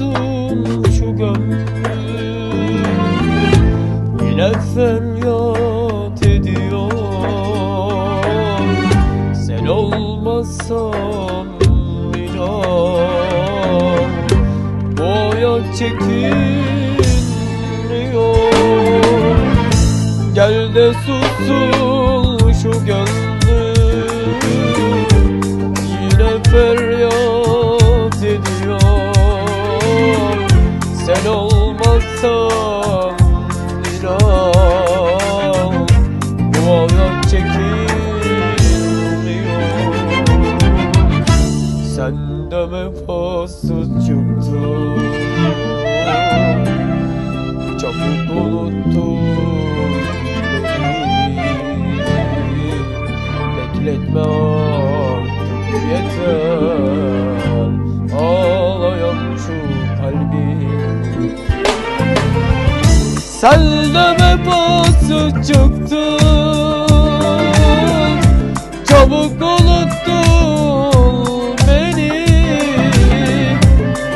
olsun şu gönlüm. Yine feryat ediyor. Sen olmasan inan. Boya çekinmiyor. Gel de susun şu gönlüm. Yine feryat çıktın Çabuk unuttun beni Bekletme artık yeter Ağlayan şu kalbim de vefasız çıktın Çabuk unuttun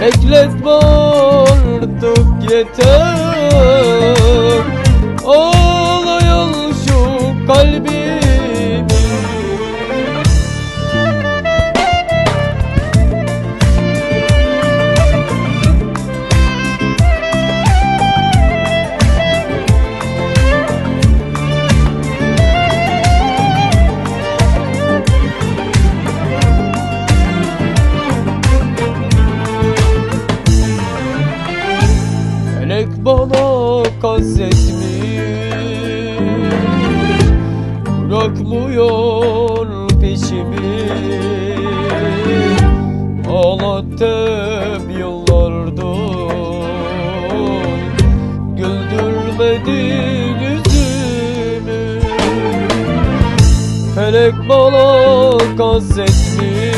Bekletme artık yeter bana kastetmiş Bırakmıyor peşimi. Ağlattım yıllardır Güldürmedin yüzümü. Felek bana kastetmiş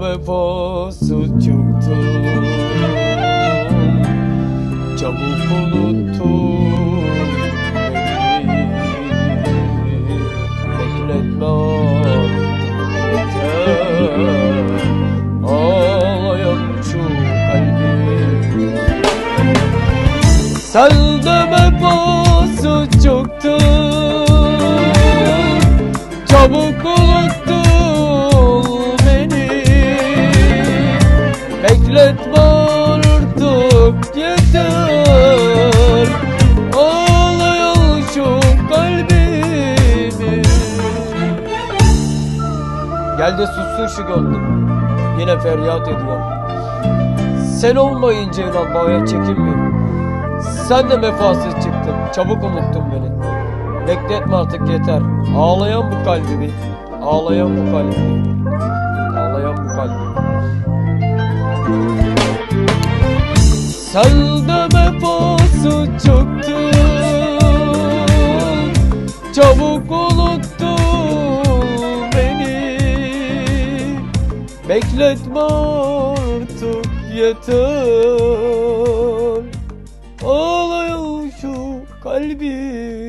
Vefasız çıktın. Çabuk unuttun beni. Bekletme yeter Ağlayan şu kalbim Sen de Bekletme artık yeter. Ağlayan şu kalbimi. Gel de sussun şu gönlüm. Yine feryat ediyor. Sen olmayınca inan bu hayat çekilmiyor Sen de vefasız çıktın. Çabuk unuttun beni. Bekletme artık yeter. Ağlayan bu kalbimi. Ağlayan bu kalbimi Sen de vefasız çıktın Çabuk unuttun beni. Bekletme artık yeter. Ağlayan şu kalbim